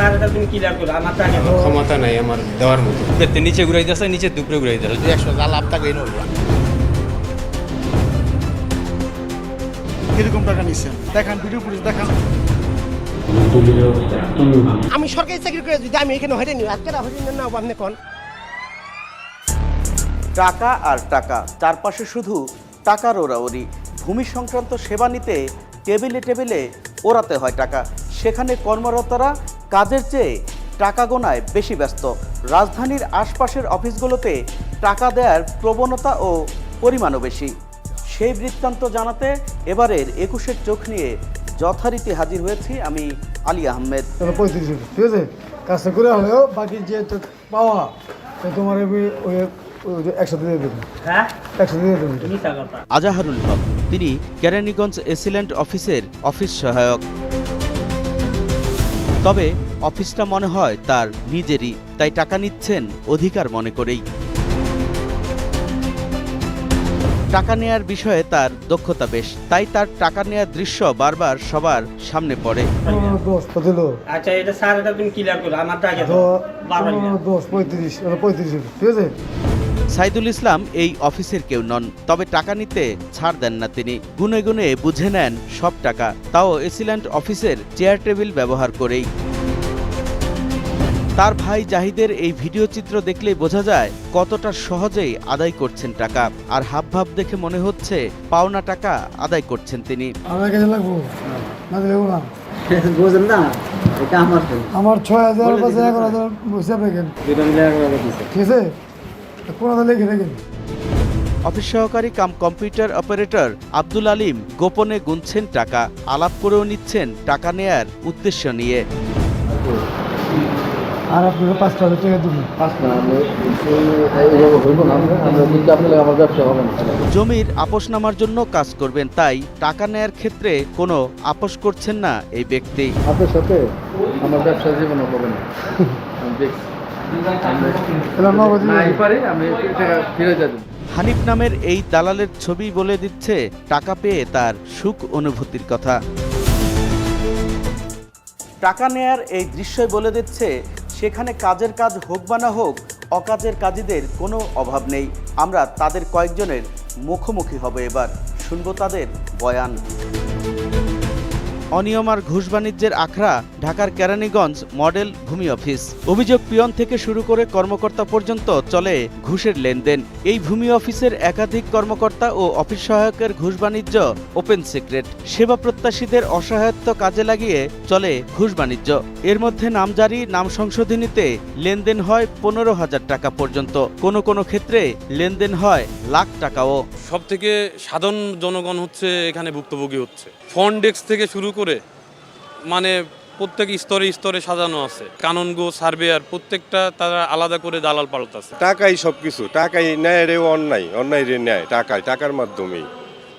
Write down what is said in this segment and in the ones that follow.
Sir তুমি clear করো আমার টাকা ক্ষমতা নাই আমার দেওয়ার মতো। নিচে ঘুরাই দিচ্ছে নিচে দুপুরে ঘুরাই দিচ্ছে একশো যা লাভ থাকে কীরকম টাকা নিচ্ছেন দেখান ভিডিও ফুটেজ দেখান। আমি সরকারি চাকরি করে যদি আমি এখানে হয়নি আজকে হয়নি না আপনি কোন? টাকা আর টাকা চারপাশে শুধু টাকার ওরাওরি। ভূমি সংক্রান্ত সেবা নিতে টেবিলে টেবিলে ওড়াতে হয় টাকা। সেখানে কর্মরতরা কাজের চেয়ে টাকা গোনায় বেশি ব্যস্ত। রাজধানীর আশপাশের অফিসগুলোতে টাকা দেওয়ার প্রবণতা ও পরিমাণও বেশি। সেই বৃত্তান্ত জানাতে এবারের একুশের চোখ নিয়ে যথারীতি হাজির হয়েছি আমি আলী আহমেদ। ঠিক আছে? কাজটা করে হলেও বাকি যে পাওয়া তোমার ওই ওই ওই যে একসাথে দিয়ে দেবেন হ্যাঁ? একসাথে দিয়ে দেবেন আজাহারুল হক তিনি কেরানীগঞ্জ এসিলেন্ট অফিসের অফিস সহায়ক। তবে অফিসটা মনে হয় তার নিজেরই তাই টাকা নিচ্ছেন অধিকার মনে করেই। টাকা নেয়ার বিষয়ে তার দক্ষতা বেশ তাই তার টাকা নেয়ার দৃশ্য বারবার সবার সামনে পড়ে। আচ্ছা এটা স্যার এটা ক্লিয়ার করো আমার টাকা ঠিক আছে? সাইদুল ইসলাম এই অফিসের কেউ নন তবে টাকা নিতে ছাড় দেন না তিনি। গুনে গুনে বুঝে নেন সব টাকা। তাও এসিল্যান্ড অফিসের চেয়ার টেবিল ব্যবহার করেই। তার ভাই জাহিদের এই ভিডিও চিত্র দেখলেই বোঝা যায় কতটা সহজেই আদায় করছেন টাকা। আর হাবভাব দেখে মনে হচ্ছে পাওনা টাকা আদায় করছেন তিনি। আমার ছয় হাজার ঠিক আছে? কোনো লিখে রাখেন অফিস সহকারী cum computer operator Abdul Alim গোপনে গুনছেন টাকা আলাপ করেও নিচ্ছেন টাকা নেয়ার উদ্দেশ্য নিয়ে। আর হাজার টাকা দেবেন জমির আপোষনামার জন্য কাজ করবেন তাই টাকা নেয়ার ক্ষেত্রে কোনো আপোষ করছেন না এই ব্যক্তি। আপনার সাথে আমার ব্যবসা জীবনে হবে না। হানিফ নামের এই দালালের ছবি বলে দিচ্ছে, টাকা পেয়ে তার সুখ অনুভূতির কথা। টাকা নেয়ার এই দৃশ্যই বলে দিচ্ছে, সেখানে কাজের কাজ হোক বা না হোক, অকাজের কাজীদের কোনো অভাব নেই। আমরা তাদের কয়েকজনের মুখোমুখি হব এবার। শুনব তাদের বয়ান। অনিয়ম আর ঘুষ বাণিজ্যের আখড়া, ঢাকার কেরানীগঞ্জ মডেল ভূমি অফিস। অভিযোগ পিয়ন থেকে শুরু করে কর্মকর্তা পর্যন্ত চলে ঘুষের লেনদেন। এই ভূমি অফিসের একাধিক কর্মকর্তা ও অফিস সহায়কের ঘুষ বাণিজ্য ওপেন সিক্রেট। সেবা প্রত্যাশীদের অসহায়ত্ব কাজে লাগিয়ে চলে ঘুষ বাণিজ্য। এর মধ্যে নামজারি নাম সংশোধনীতে লেনদেন হয় পনেরো হাজার টাকা পর্যন্ত। কোনো কোনো ক্ষেত্রে লেনদেন হয় লাখ টাকাও। সব থেকে সাধারণ জনগণ হচ্ছে এখানে ভুক্তভোগী হচ্ছে। ডেস্ক থেকে শুরু করে মানে প্রত্যেক স্তরে স্তরে সাজানো আছে। কাননগো সার্ভেয়ার প্রত্যেকটা তারা আলাদা করে দালাল পাল্টাছে টাকাই সব কিছু টাকাই ন্যায় রে অন্যায় অন্যায় রে ন্যায় টাকায় টাকার মাধ্যমেই।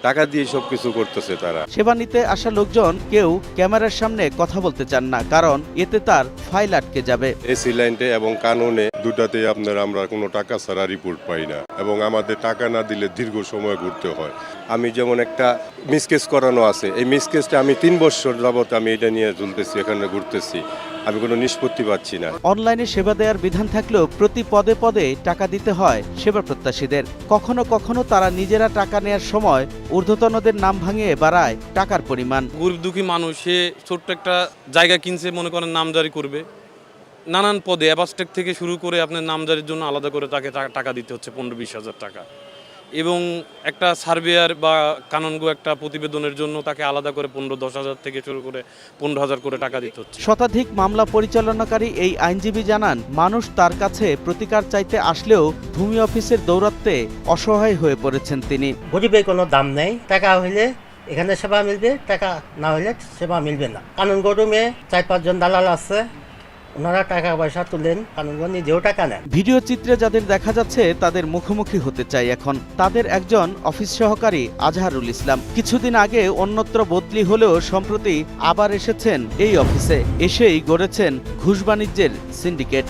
টাকা দিয়ে সব কিছু করতেছে তারা। সেবা নিতে আসা লোকজন কেউ ক্যামেরার সামনে কথা বলতে চান না কারণ এতে তার ফাইল আটকে যাবে। এসি লাইনটে এবং কানুনে দুটাতে আপনার আমরা কোনো টাকা ছাড়া রিপোর্ট পাই না। এবং আমাদের টাকা না দিলে দীর্ঘ সময় ঘুরতে হয়। আমি যেমন একটা মিসকেস করানো আছে। এই মিসকেসটা আমি তিন বছর যাবত আমি এটা নিয়ে চলতেছি এখানে ঘুরতেছি। আমি কোনো নিষ্পত্তি পাচ্ছি না। অনলাইনে সেবা দেওয়ার বিধান থাকলেও প্রতি পদে পদে টাকা দিতে হয় সেবা প্রত্যাশীদের। কখনো কখনো তারা নিজেরা টাকা নেয়ার সময় ঊর্ধ্বতনদের নাম ভাঙিয়ে বাড়ায় টাকার পরিমাণ। গরিব দুঃখী মানুষ সে ছোট্ট একটা জায়গা কিনছে মনে করেন নামজারি করবে। নানান পদে অ্যাবাস্টেক থেকে শুরু করে আপনার নামজারির জন্য আলাদা করে তাকে টাকা দিতে হচ্ছে পনেরো বিশ হাজার টাকা। এবং একটা সার্ভেয়ার বা কাননগো একটা প্রতিবেদনের জন্য তাকে আলাদা করে পনেরো দশ হাজার থেকে শুরু করে পনেরো হাজার করে টাকা দিতে হচ্ছে। শতাধিক মামলা পরিচালনাকারী এই আইনজীবী জানান মানুষ তার কাছে প্রতিকার চাইতে আসলেও ভূমি অফিসের দৌরাত্বে অসহায় হয়ে পড়েছেন তিনি। গরিবের কোনো দাম নেই টাকা হইলে এখানে সেবা মিলবে টাকা না হইলে সেবা মিলবে না। কানুন গরমে চার পাঁচজন দালাল আছে ওনারা টাকা পয়সা তুলেন কানুনগঞ্জ নিজেও টাকা নেন। ভিডিও চিত্রে যাদের দেখা যাচ্ছে তাদের মুখোমুখি হতে চাই এখন। তাদের একজন অফিস সহকারী আজহারুল ইসলাম। কিছুদিন আগে অন্যত্র বদলি হলেও সম্প্রতি আবার এসেছেন এই অফিসে। এসেই গড়েছেন ঘুষ বাণিজ্যের সিন্ডিকেট।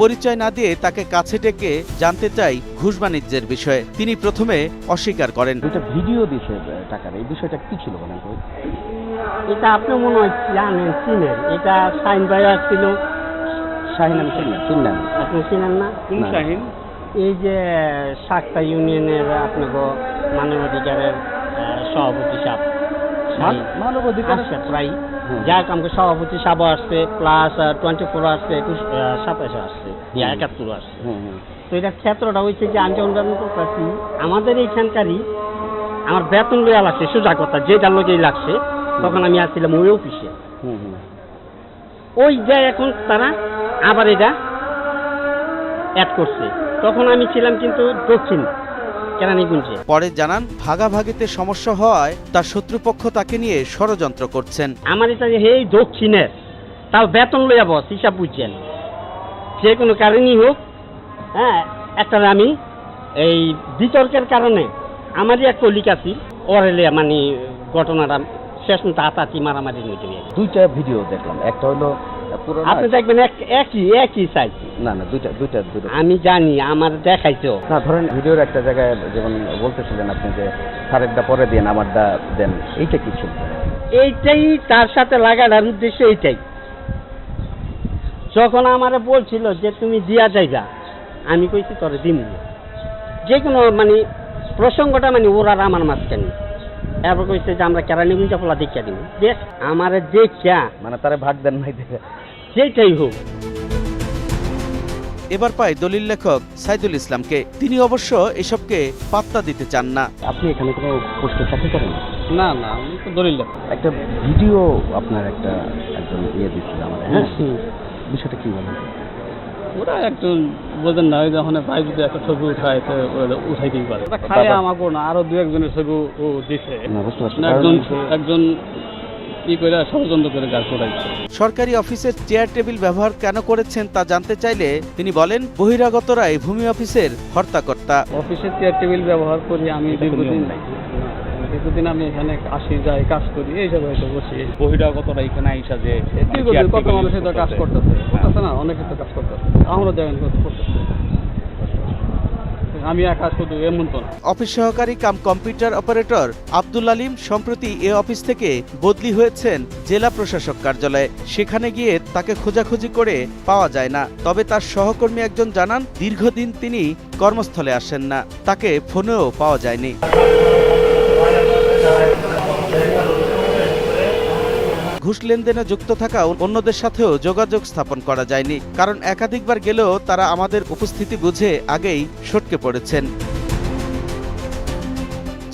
পরিচয় না দিয়ে তাকে কাছে ডেকে জানতে চাই ঘুষ বাণিজ্যের বিষয়ে। তিনি প্রথমে অস্বীকার করেন। ভিডিও দিছে টাকার এই বিষয়টা কি ছিল বলেন এটা আপনি মনে হয় জানেন চিনেন? এটা শাহিন ভাই আসছিল। শাহিন আমি চিনেন চিনেন আপনি চিনেন না? কোন শাহিন? এই যে সাকতা ইউনিয়নের আপনাকে মানবাধিকারের সভাপতি সাহেব। মানবাধিকার আসছে প্রায় যাক আমাকে সভাপতি সাহেব আসছে প্লাস টোয়েন্টি ফোর আসছে একুশ সাতাশে আসছে একাত্তর আসছে। তো এটা ক্ষেত্রটা হয়েছে যে আমি যখন বেতন করতেছি আমাদের এইখানকারই আমার বেতন লইয়া লাগছে সোজা কথা যেটা লোকেই লাগছে তখন আমি আসছিলাম ওই অফিসে। ওই যে এখন তারা আবার এটা অ্যাড করছে। তখন আমি ছিলাম কিন্তু দক্ষিণ কেরানীগঞ্জে। পরে জানান ভাগাভাগিতে সমস্যা হওয়ায় তার শত্রুপক্ষ তাকে নিয়ে ষড়যন্ত্র করছেন। আমার এটা যে এই দক্ষিণের তাও বেতন লইয়া বস হিসাব বুঝছেন। যে কোনো কারণেই হোক হ্যাঁ একটা আমি এই বিতর্কের কারণে আমারই এক কলিক আছি ওরেলে মানে ঘটনাটা শেষ আতাতি মারামারি গিয়ে দুইটা ভিডিও দেখলাম। একটা হলো আপনি দেখবেন একই একই সাইজ না না দুইটা দুইটা দুইটা আমি জানি আমার দেখাইছো। না ধরেন ভিডিওর একটা জায়গায় যেমন বলতেছিলেন আপনি যে পরে দেন আমারটা দেন। এইটা কি ছিল? এইটাই তার সাথে লাগানোর উদ্দেশ্য এইটাই। যখন আমারে বলছিল যে তুমি দিয়া যাইবা আমি কইছি তোরে দিন যে কোনো মানে প্রসঙ্গটা মানে ওর আমার মাঝখানে। এরপর কইছে যে আমরা কেরানীগঞ্জ ফলা দেখিয়া দিব। দেখ আমারে দেখিয়া মানে তারে ভাগ দেন নাই দেখে। যেটাই হোক। এবার পায় দলিল লেখক সাইদুল ইসলামকে। তিনি অবশ্য এসবকে পাত্তা দিতে চান না। আপনি এখানে কোনো পোস্টের চাকরি করেন? না না আমি তো দলিল লেখক। একটা ভিডিও আপনার একটা একজন ইয়ে দিচ্ছিল আমাদের হ্যাঁ? বিষয়টা কি বলেন? ওরা একটু বোঝেন না ওই যখন ভাই যদি একটা ছবি উঠায় তো ওরা উঠাইতেই পারে। খায় আমাকে না আরও দু একজনের ছবি ও দিছে। একজন একজন সরকারি অফিসের চেয়ার টেবিল ব্যবহার কেন করেছেন তা জানতে চাইলে তিনি বলেন বহিরাগতরাই ভূমি অফিসের হর্তাকর্তা। অফিসের চেয়ার টেবিল ব্যবহার করি আমি দীর্ঘদিন দীর্ঘদিন আমি এখানে আসি যাই কাজ করি এই সব হয়তো বসি। বহিরাগতরা এখানে আইসা যে কত মানুষের তো কাজ করতেছে। করতেছে। না অনেকে তো কাজ করতেছে। আমরা দেখেন করতেছে। আমি একা শুধু এমন তো অফিস সহকারী cum computer operator Abdul Alim সম্প্রতি এ অফিস থেকে বদলি হয়েছেন জেলা প্রশাসক কার্যালয়ে। সেখানে গিয়ে তাকে খোঁজাখুঁজি করে পাওয়া যায় না। তবে তার সহকর্মী একজন জানান দীর্ঘদিন তিনি কর্মস্থলে আসেন না। তাকে ফোনেও পাওয়া যায়নি। ঘুষ লেনদেনে যুক্ত থাকা অন্যদের সাথেও যোগাযোগ স্থাপন করা যায়নি, কারণ একাধিকবার গেলেও তারা আমাদের উপস্থিতি বুঝে আগেই সটকে পড়েছেন।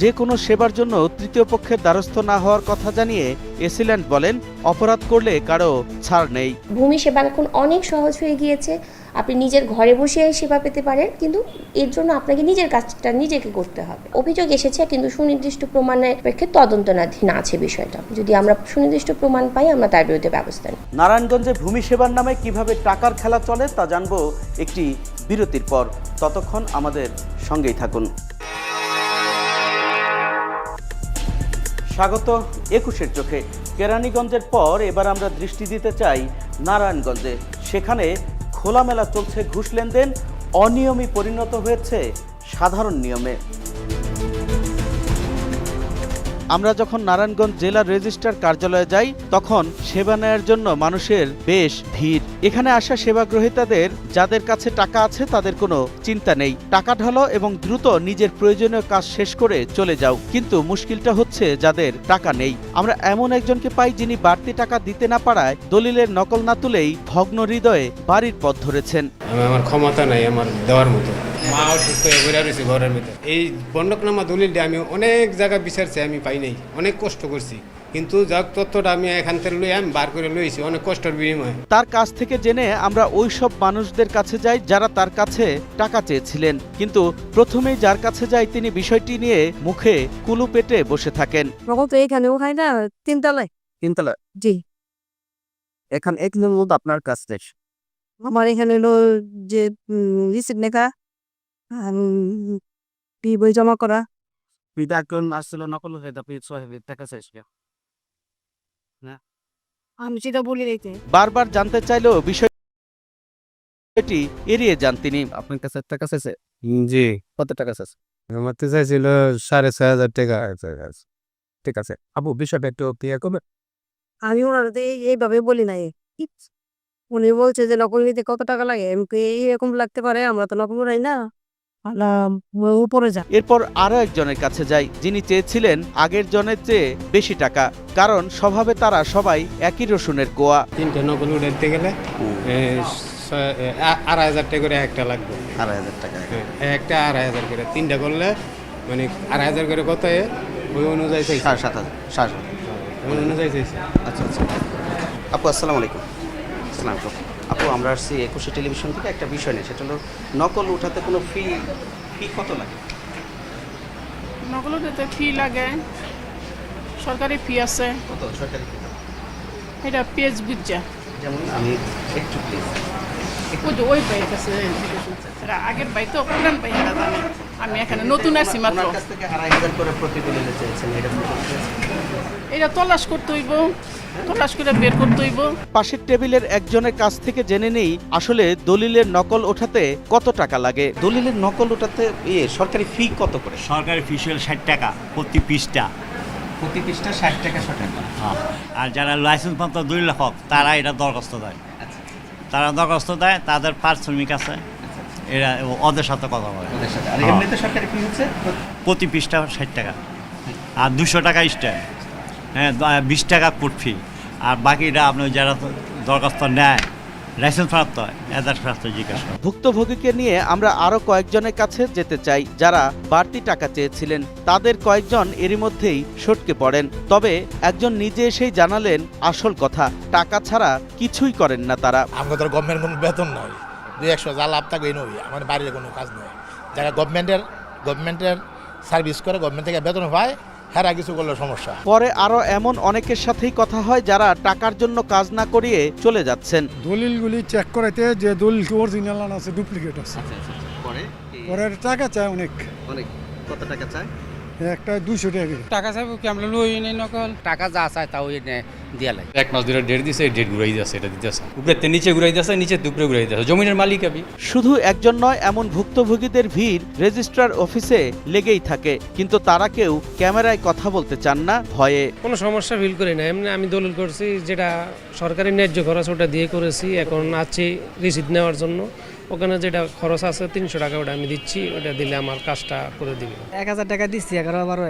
যে কোনো সেবার জন্য তৃতীয় পক্ষের দ্বারস্থ না হওয়ার কথা জানিয়ে এসিল্যান্ড বলেন, অপরাধ করলে কারও ছাড় নেই। ভূমি সেবা এখন অনেক সহজ হয়ে গিয়েছে। আপনি নিজের ঘরে বসে সেবা পেতে পারেন, কিন্তু এর জন্য আপনাকে নিজের কাজটা নিজেকে করতে হবে। অভিযোগ এসেছে, কিন্তু সুনির্দিষ্ট প্রমাণের প্রেক্ষে তদন্তনাধীন আছে বিষয়টা। যদি আমরা সুনির্দিষ্ট প্রমাণ পাই, আমরা তার বিরুদ্ধে ব্যবস্থা নিই নারায়ণগঞ্জে ভূমি সেবার নামে কীভাবে টাকার খেলা চলে, তা জানব একটি বিরতির পর। ততক্ষণ আমাদের সঙ্গেই থাকুন। স্বাগত একুশের চোখে। কেরানীগঞ্জের পর এবার আমরা দৃষ্টি দিতে চাই নারায়ণগঞ্জে। সেখানে খোলামেলা চলছে ঘুষ লেনদেন অনিয়মই পরিণত হয়েছে সাধারণ নিয়মে। আমরা যখন নারায়ণগঞ্জ জেলা রেজিস্ট্রার কার্যালয়ে যাই, তখন সেবা নেয়ার জন্য মানুষের বেশ ভিড়। এখানে আসা সেবা গ্রহীতাদের যাদের কাছে টাকা আছে তাদের কোনো চিন্তা নেই। টাকা ঢালো এবং দ্রুত নিজের প্রয়োজনীয় কাজ শেষ করে চলে যাও। কিন্তু মুশকিলটা হচ্ছে যাদের টাকা নেই। আমরা এমন একজনকে পাই যিনি বাড়তি টাকা দিতে না পারায় দলিলের নকল না তুলেই ভগ্ন হৃদয়ে বাড়ির পথ ধরেছেন। আমার ক্ষমতা নাই, আমার দেওয়ার মতো। মা অসুস্থ হয়ে ঘুরে রয়েছে ঘরের ভিতরে। এই বন্ডকনামা দলিলটা আমি অনেক জায়গা বিচারছি আমি পাই নাই। অনেক কষ্ট করছি। কিন্তু যাক তথ্যটা আমি এখান থেকে লই আমি বার করে লইছি অনেক কষ্টের বিনিময়ে। তার কাছ থেকে জেনে আমরা ওই সব মানুষদের কাছে যাই যারা তার কাছে টাকা চেয়েছিলেন। কিন্তু প্রথমেই যার কাছে যাই তিনি বিষয়টি নিয়ে মুখে কুলু পেটে বসে থাকেন। তো এখানেও হয় না তিনতলায়। তিনতলা জি। এখান এক মধ্যে আপনার শেষ আমার এখানে হলো যে রিসিট লেখা বি বই জমা করা? পিতা কোন আসছিল নকল হয়ে তারপরে ছয় টাকা শেষ আমি সেটা বলি দিতে বারবার জানতে চাইলেও বিষয়টি এড়িয়ে যান তিনি। আপনার কাছে টাকা শেষে জি। কত টাকা শেষ আমার তো চাইছিল সাড়ে ছয় হাজার টাকা ঠিক আছে। আপু বিষয়টা একটু ক্লিয়ার করবে? আমি ওনার এই- এইভাবে বলি নাই। উনি বলছে যে নকল নিতে কত টাকা লাগে? কই, লাগতে পারে আমরা তো নকল করাই না। উপরে যা। এরপর আরও একজনের কাছে যাই যিনি চেয়েছিলেন আগের জনের চেয়ে বেশি টাকা কারণ স্বভাবে তারা সবাই একই রসুনের কোয়া। তিনটে নকল উঠাইতে গেলে আড়াই হাজার টাকা করে একটা লাগবে। আড়াই হাজার টাকা একটা আড়াই হাজার করে। তিনটা করলে মানে আড়াই হাজার করে কত ওই অনুযায়ী সাড়ে সাত হাজার সাড়ে সাত অনুযায়ী আচ্ছা আচ্ছা। আপু আসসালামু আলাইকুম। আসসালাম আলাইকুম। আপু আমরা আসছি একুশে টেলিভিশন থেকে একটা বিষয় নেই সেটা হলো নকল উঠাতে কোনো ফি ফি কত লাগে? নকলতে ফি লাগে সরকারি ফি আছে। কত সরকারি fee? এটা পেজ বুঝা যেমন আমি একটু প্লিজ ওই যে ওই বাইক আছে আগের বাই তো পুরান বাই জানি আমি এখানে নতুন আসছি মাত্র। কাছ থেকে আড়াই হাজার করে চেয়েছেন এটা এটা তলাশ করতে হইব। তলাশ করে বের করতে হইব। পাশের টেবিলের একজনের কাছ থেকে জেনে নেই আসলে দলিলের নকল ওঠাতে কত টাকা লাগে। দলিলের নকল ওঠাতে ইয়ে সরকারি ফি কত করে? সরকারি ফিসিয়াল ষাট টাকা প্রতি পিসটা প্রতি পিসটা ষাট টাকা ষাট টাকা। হ্যাঁ। আর যারা লাইসেন্স মাত্র দুই লেখক তারা এটা দরখাস্ত দেয়। আচ্ছা তারা দরখাস্ত দেয় তাদের পারিশ্রমিক আছে। এরা ওদের সাথে কথা বলে। ওদের সাথে। আর। এমনিতে সরকারি ফি হচ্ছে? প্রতি পিসটা ষাট টাকা। আর দুশো টাকা স্ট্যাম্প। হ্যাঁ বিশ টাকা কোট ফি আর বাকিটা আপনি যারা দরখাস্ত নেয় লাইসেন্স প্রাপ্ত হয় এদের সাথে জিজ্ঞাসা ভুক্তভোগীকে নিয়ে আমরা আরও কয়েকজনের কাছে যেতে চাই যারা বাড়তি টাকা চেয়েছিলেন। তাদের কয়েকজন এরই মধ্যেই সটকে পড়েন। তবে একজন নিজে এসেই জানালেন আসল কথা টাকা ছাড়া কিছুই করেন না তারা। আমাকে তো গভর্নমেন্ট কোনো বেতন নয় দুই একশো যা লাভ থাকবে নয়। আমার বাড়ির কোনো কাজ নয় যারা গভর্নমেন্টের গভর্নমেন্টের সার্ভিস করে গভর্নমেন্ট থেকে বেতন পায় হেরা কিছু করলে সমস্যা। পরে আরও এমন অনেকের সাথেই কথা হয় যারা টাকার জন্য কাজ না করিয়ে চলে যাচ্ছেন। দলিলগুলি চেক করাইতে যে দলিল অরিজিনাল আছে ডুপ্লিকেট আছে। পরে? পরে টাকা চায় অনেক। অনেক। কত টাকা চায়? একটা দুইশো টাকা টাকা চাইব কি আমরা লই নেই নকল? টাকা যা চায় তাও এনে দিয়া লাগে এক মাস ধরে ডেট দিছে ডেট ঘুরাই যাচ্ছে এটা দিতেছে উপরে নিচে ঘুরাই যাচ্ছে নিচে দুপুরে ঘুরাই যাচ্ছে। জমিনের মালিক আমি। শুধু একজন নয় এমন ভুক্তভোগীদের ভিড় রেজিস্ট্রার অফিসে লেগেই থাকে। কিন্তু তারা কেউ ক্যামেরায় কথা বলতে চান না ভয়ে। কোনো সমস্যা ফিল করি না। এমনি আমি দলিল করছি যেটা সরকারি ন্যায্য খরচ ওটা দিয়ে করেছি এখন আছি রিসিট নেওয়ার জন্য। ওখানে যেটা খরচ আছে তিনশো টাকা ওটা আমি দিচ্ছি ওটা দিলে আমার কাজটা করে দিবে। এক হাজার টাকা দিচ্ছি এগারো বারো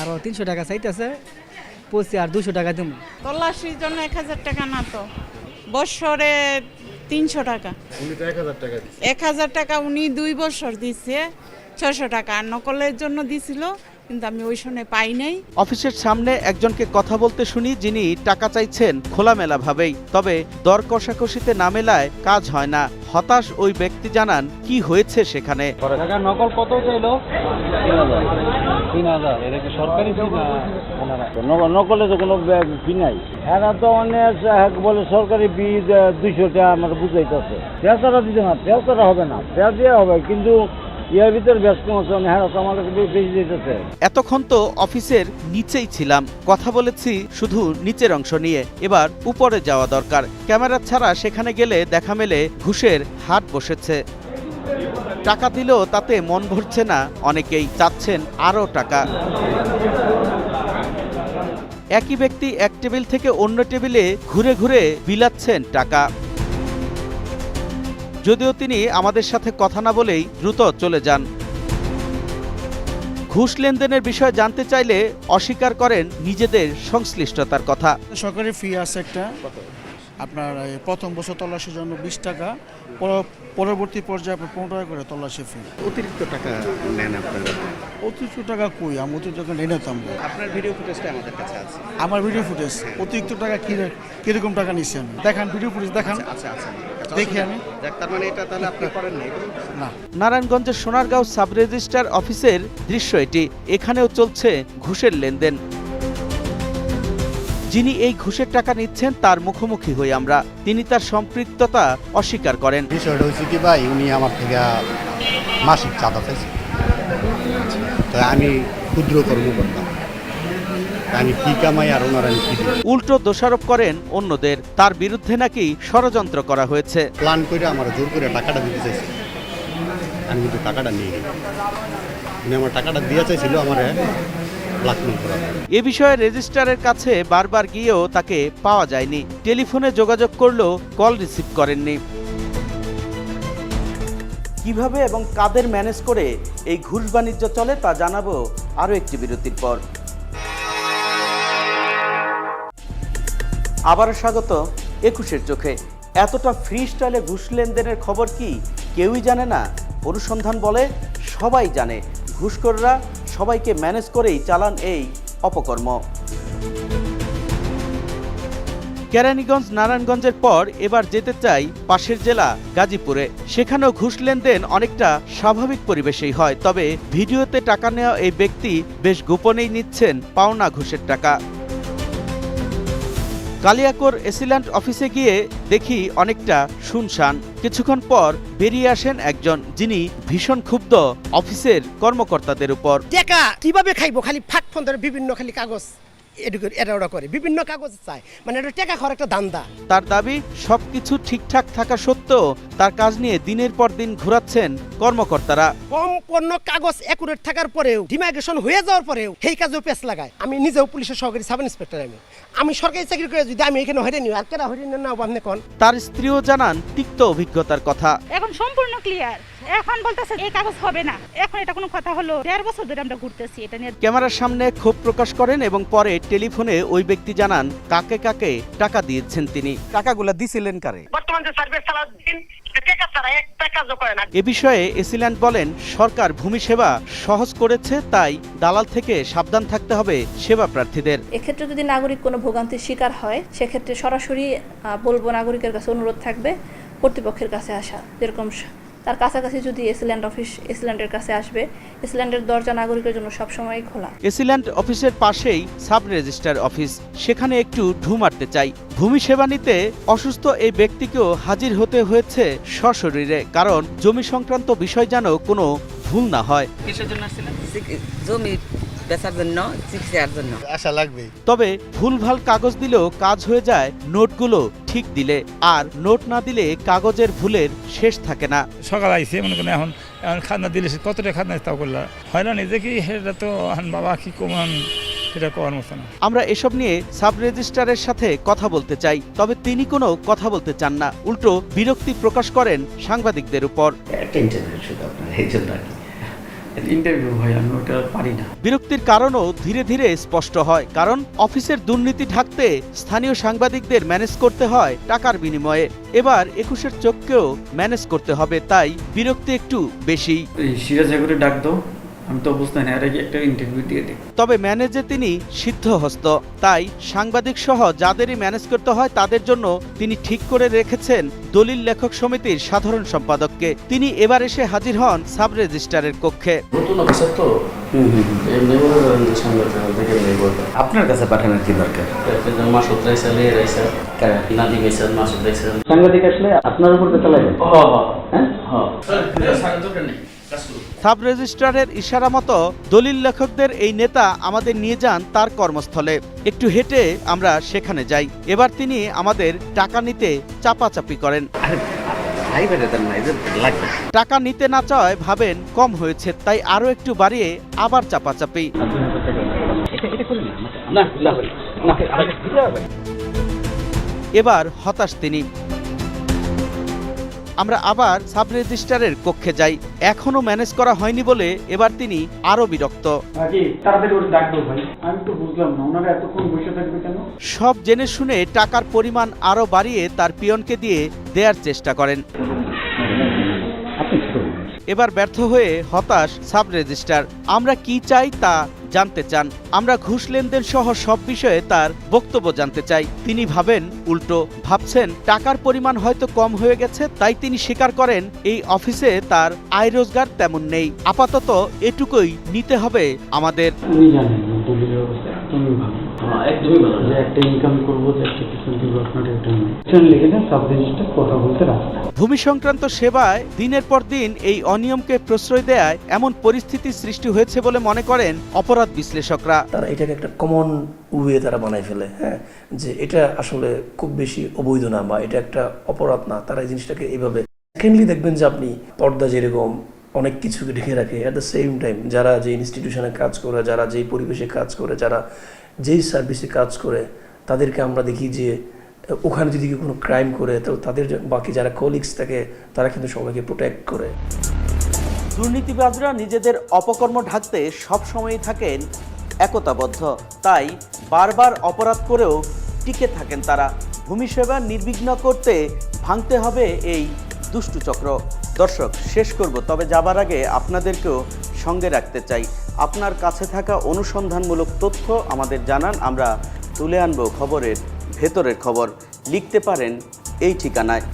আরও তিনশো টাকা চাইতেছে পঁচিশ আর দুশো টাকা দিব তল্লাশির জন্য এক হাজার টাকা না তো বছরে তিনশো টাকা। এক হাজার টাকা উনি দুই বছর দিচ্ছে ছশো টাকা। আর নকলের জন্য দিছিল কিন্তু আমি ওই সময় পাই নাই। অফিসের সামনে একজনকে কথা বলতে শুনি যিনি টাকা চাইছেন খোলামেলা ভাবেই তবে দর কষাকষিতে না মেলায় কাজ হয় না। হতাশ ওই ব্যক্তি জানান কি হয়েছে সেখানে? নকল কত চাইলো? তিন হাজার। এটা কি সরকারি নকলে তো কোনো ফি নাই। এরা তো অনেক বলে সরকারি ফি দুইশো টাকা আমার বুঝাইতেছে। দিতে না হবে না। হবে কিন্তু ইয়ার ভিতরে ব্যস্ত হ্যাঁ আমাদের বেশি দিতেছে এতক্ষণ তো অফিসের নিচেই ছিলাম, কথা বলেছি শুধু নিচের অংশ নিয়ে। এবার উপরে যাওয়া দরকার। ক্যামেরা ছাড়া সেখানে গেলে দেখা মেলে ঘুষের হাট বসেছে। টাকা দিলেও তাতে মন ভরছে না অনেকেই, চাচ্ছেন আরও টাকা। একই ব্যক্তি এক টেবিল থেকে অন্য টেবিলে ঘুরে ঘুরে বিলাচ্ছেন টাকা। যদিও তিনি আমাদের সাথে কথা না বলেই দ্রুত চলে যান। ঘুষ লেনদেনের বিষয়ে জানতে চাইলে অস্বীকার করেন নিজেদের সংশ্লিষ্টতার কথা। সরকারি ফি আছে একটা। আপনার প্রথম বছর তল্লাশির জন্য বিশ টাকা পরবর্তী পর্যায়ে আপনার পনেরো টাকা করে তল্লাশি ফি অতিরিক্ত টাকা নেন আপনারা? অতিরিক্ত টাকা কই? আমি অতিরিক্ত টাকা নেই নিতাম না। আপনার ভিডিও ফুটেজটা আমাদের কাছে আছে। আমার ভিডিও ফুটেজ অতিরিক্ত টাকা কি কীরকম টাকা নিচ্ছি আমি দেখান ভিডিও ফুটেজ দেখান। আচ্ছা আচ্ছা দেখি আমি। তার মানে এটা তাহলে আপনি করেন না এগুলো? না। নারায়ণগঞ্জের সোনারগাঁও সাব রেজিস্ট্রার অফিসের দৃশ্য এটি। এখানেও চলছে ঘুষের লেনদেন। যিনি এই ঘুষের টাকা নিচ্ছেন তার মুখোমুখি হই আমরা। তিনি তার সম্পৃক্ততা অস্বীকার করেন। বিষয়টা হয়েছে কি ভাই উনি আমার থেকে মাসিক চাঁদা চাইছে। তো আমি ক্ষুদ্র কর্ম করতাম। আমি কি কামাই আর ওনার আমি কি উল্টো দোষারোপ করেন অন্যদের। তার বিরুদ্ধে নাকি ষড়যন্ত্র করা হয়েছে। প্ল্যান করে আমার জোর করে টাকাটা দিতে চাইছে। আমি কিন্তু টাকাটা নিয়ে উনি আমার টাকাটা দিয়ে চাইছিল আমার। ব্ল্যাকমেল করা এ বিষয়ে রেজিস্ট্রারের কাছে বারবার গিয়েও তাকে পাওয়া যায়নি। টেলিফোনে যোগাযোগ করলেও কল রিসিভ করেননি। কীভাবে এবং কাদের ম্যানেজ করে এই ঘুষ বাণিজ্য চলে তা জানাব আরও একটি বিরতির পর। আবারও স্বাগত একুশের চোখে। এতটা ফ্রি স্টাইলে ঘুষ লেনদেনের খবর কি কেউই জানে না? অনুসন্ধান বলে সবাই জানে। ঘুষখোররা সবাইকে ম্যানেজ করেই চালান এই অপকর্ম। কেরানীগঞ্জ, নারায়ণগঞ্জের পর এবার যেতে চাই পাশের জেলা গাজীপুরে। সেখানেও ঘুষ লেনদেন অনেকটা স্বাভাবিক পরিবেশেই হয়, তবে ভিডিওতে টাকা নেওয়া এই ব্যক্তি বেশ গোপনেই নিচ্ছেন পাওনা ঘুষের টাকা। কালিয়াকোর এসিল্যান্ড অফিসে গিয়ে দেখি অনেকটা শুনশান। কিছুক্ষণ পর বেরিয়ে আসেন একজন যিনি ভীষণ ক্ষুব্ধ অফিসের কর্মকর্তাদের উপর। টাকা, কীভাবে খাইবো? খালি ফাঁক ফোনের বিভিন্ন খালি কাগজ। এটা ওটা করে। বিভিন্ন কাগজ চায়। মানে এটা টাকা খাওয়ার একটা দান্দা তার দাবি সবকিছু ঠিকঠাক থাকা সত্ত্বেও তার কাজ নিয়ে দিনের পর দিন ঘোরাচ্ছেন কর্মকর্তারা। সম্পূর্ণ কাগজ একুরেট থাকার পরেও ডিমাইগ্রেশন হয়ে যাওয়ার পরেও সেই কাজেও পেছ লাগায়। আমি নিজেও পুলিশের সহকারী সাব ইন্সপেক্টর আমি। আমি সরকারি চাকরি করে যদি আমি এখানে হয়রানি আর কেনা হয়রানি না আপনি কোন? তার স্ত্রীও জানান তিক্ত অভিজ্ঞতার কথা। এখন সম্পূর্ণ ক্লিয়ার এখন বলতেছে এই কাগজ হবে না। এখন এটা কোনো কথা হলো। দেড় বছর ধরে আমরা ঘুরতেছি এটা নিয়ে ক্যামেরার সামনে ক্ষোভ প্রকাশ করেন এবং পরে টেলিফোনে ওই ব্যক্তি জানান কাকে কাকে টাকা দিয়েছেন তিনি। টাকাগুলো দিছিলেন কারে? বর্তমান যে সার্ভিস এ বিষয়ে এসিল্যান্ড বলেন সরকার ভূমি সেবা সহজ করেছে তাই দালাল থেকে সাবধান থাকতে হবে সেবা প্রার্থীদের। এক্ষেত্রে যদি নাগরিক কোনো ভোগান্তির শিকার হয় সেক্ষেত্রে সরাসরি বলব নাগরিকের কাছে অনুরোধ থাকবে কর্তৃপক্ষের কাছে আসা যেরকম তার কাছাকাছি যদি এসিল্যান্ড অফিস এসিল্যান্ডের কাছে আসবে এসিল্যান্ডের দরজা নাগরিকের জন্য সবসময় খোলা। এসিল্যান্ড অফিসের পাশেই সাব রেজিস্ট্রার অফিস সেখানে একটু ঢু মারতে চাই। ভূমি সেবা নিতে অসুস্থ এই ব্যক্তিকেও হাজির হতে হয়েছে সশরীরে কারণ জমি সংক্রান্ত বিষয় যেন কোনো ভুল না হয়। কিসের জন্য আসছিলেন? জমি বেচার জন্য চিকিৎসার জন্য। আশা লাগবেই। তবে ভুলভাল কাগজ দিলেও কাজ হয়ে যায় নোটগুলো ঠিক দিলে। আর নোট না দিলে কাগজের ভুলের শেষ থাকে না। সকাল আইসে মনে করেন এখন এখন খাজনা দিলে সে কতটা খাদনা তাও করলা হয় না নিজে কি সেটা তো আন বাবা কি কমান সেটা করার মতো না। আমরা এসব নিয়ে সাব রেজিস্ট্রারের সাথে কথা বলতে চাই তবে তিনি কোনো কথা বলতে চান না। উল্টো বিরক্তি প্রকাশ করেন সাংবাদিকদের উপর। একটা ইন্টারভিউ শুধু আপনার এই জন্য আর কি। ইন্টারভিউ হয় আমি ওটা পারি না। বিরক্তির কারণও ধীরে ধীরে স্পষ্ট হয় কারণ অফিসের দুর্নীতি ঢাকতে স্থানীয় সাংবাদিকদের ম্যানেজ করতে হয় টাকার বিনিময়ে। এবার একুশের চোখকেও ম্যানেজ করতে হবে তাই বিরক্তি একটু বেশি। সিরাজ ডাক দাও। আমি তো বুঝতে না এর একটা ইন্টারভিউ দিয়ে দিই তবে ম্যানেজে তিনি সিদ্ধহস্ত তাই সাংবাদিক সহ যাদেরই ম্যানেজ করতে হয় তাদের জন্য তিনি ঠিক করে রেখেছেন দলিল লেখক সমিতির সাধারণ সম্পাদককে তিনি এবার এসে হাজির হন সাব রেজিস্ট্রারের কক্ষে নতুন অফিসার তো মনে সাংবাদিক আপনার কাছে পাঠানোর কি দরকার মাসুদ নাদিম মাসুদ সাংবাদিক আসলে আপনার উপর হ্যাঁ হ্যাঁ দরকার নেই কাজ করুন সাব রেজিস্ট্রারের ইশারা মতো দলিল লেখকদের এই নেতা আমাদের নিয়ে যান তার কর্মস্থলে। একটু হেঁটে আমরা সেখানে যাই। এবার তিনি আমাদের টাকা নিতে চাপাচাপি করেন। টাকা নিতে না চাওয়ায় ভাবেন কম হয়েছে, তাই আরও একটু বাড়িয়ে আবার চাপাচাপি। এবার হতাশ তিনি। আমরা আবার সাব রেজিস্ট্রারের কক্ষে যাই। এখনও ম্যানেজ করা হয়নি বলে এবার তিনি আরও বিরক্ত। সব জেনে শুনে টাকার পরিমাণ আরও বাড়িয়ে তার পিয়নকে দিয়ে দেওয়ার চেষ্টা করেন। এবার ব্যর্থ হয়ে হতাশ সাব রেজিস্ট্রার আমরা কি চাই তা জানতে চান, আমরা ঘুষ লেনদেন সহ সব বিষয়ে তার বক্তব্য জানতে চাই। তিনি ভাবেন, উল্টো ভাবছেন, টাকার পরিমাণ হয়তো কম হয়ে গেছে, তাই তিনি স্বীকার করেন, এই অফিসে তার আয় রোজগার তেমন নেই। আপাতত এটুকুই নিতে হবে আমাদের উনি জানেন দলিলের অবস্থা একদমই ভালো একদমই ভালো যে একটা ইনকাম করব একটা কিছু দিব আপনার এটা লিখে দেন সাব রেজিস্টার কথা বলতে রাস্তা ভূমি সংক্রান্ত সেবায় দিনের পর দিন এই অনিয়মকে প্রশ্রয় দেয় এমন পরিস্থিতি সৃষ্টি হয়েছে বলে মনে করেন অপরাধ বিশ্লেষকরা। তারা এটাকে একটা কমন ওয়ে তারা বানাই ফেলে হ্যাঁ? যে এটা আসলে খুব বেশি অবৈধ না বা এটা একটা অপরাধ না তারা এই জিনিসটাকে এইভাবে সেকেন্ডলি দেখবেন যে আপনি পর্দা যেরকম অনেক কিছুকে ঢেকে রাখে অ্যাট দ্য সেম টাইম যারা যে ইনস্টিটিউশনে কাজ করে যারা যেই পরিবেশে কাজ করে যারা যেই সার্ভিসে কাজ করে, তাদেরকে আমরা দেখি যে, ওখানে যদি কোনো ক্রাইম করে, তো তাদের বাকি যারা কলিগস থাকে, তারা কিন্তু সবাইকে প্রোটেক্ট করে। দুর্নীতিবাজরা নিজেদের অপকর্ম ঢাকতে সবসময়ই থাকেন একতাবদ্ধ। তাই বারবার অপরাধ করেও টিকে থাকেন তারা। ভূমি সেবা নির্বিঘ্ন করতে ভাঙতে হবে এই দুষ্টু চক্র। দর্শক, শেষ করব, তবে যাবার আগে আপনাদেরকেও সঙ্গে রাখতে চাই। আপনার কাছে থাকা অনুসন্ধানমূলক তথ্য আমাদের জানান। আমরা তুলে আনব খবরের ভেতরের খবর। লিখতে পারেন এই ঠিকানায়।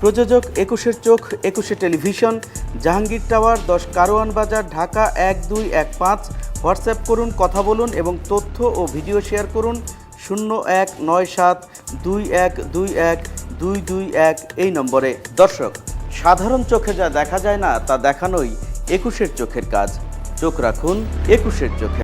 প্রযোজক একুশের চোখ, একুশে টেলিভিশন, জাহাঙ্গীর টাওয়ার, দশ কারোয়ান বাজার, ঢাকা এক দুই এক পাঁচ। হোয়াটসঅ্যাপ করুন, কথা বলুন এবং তথ্য ও ভিডিও শেয়ার করুন। শূন্য এক নয় সাত দুই এক দুই এক দুই দুই এক এই নম্বরে। দর্শক, সাধারণ চোখে যা দেখা যায় না, তা দেখানোই একুশের চোখের কাজ। চোখ রাখুন একুশের চোখে।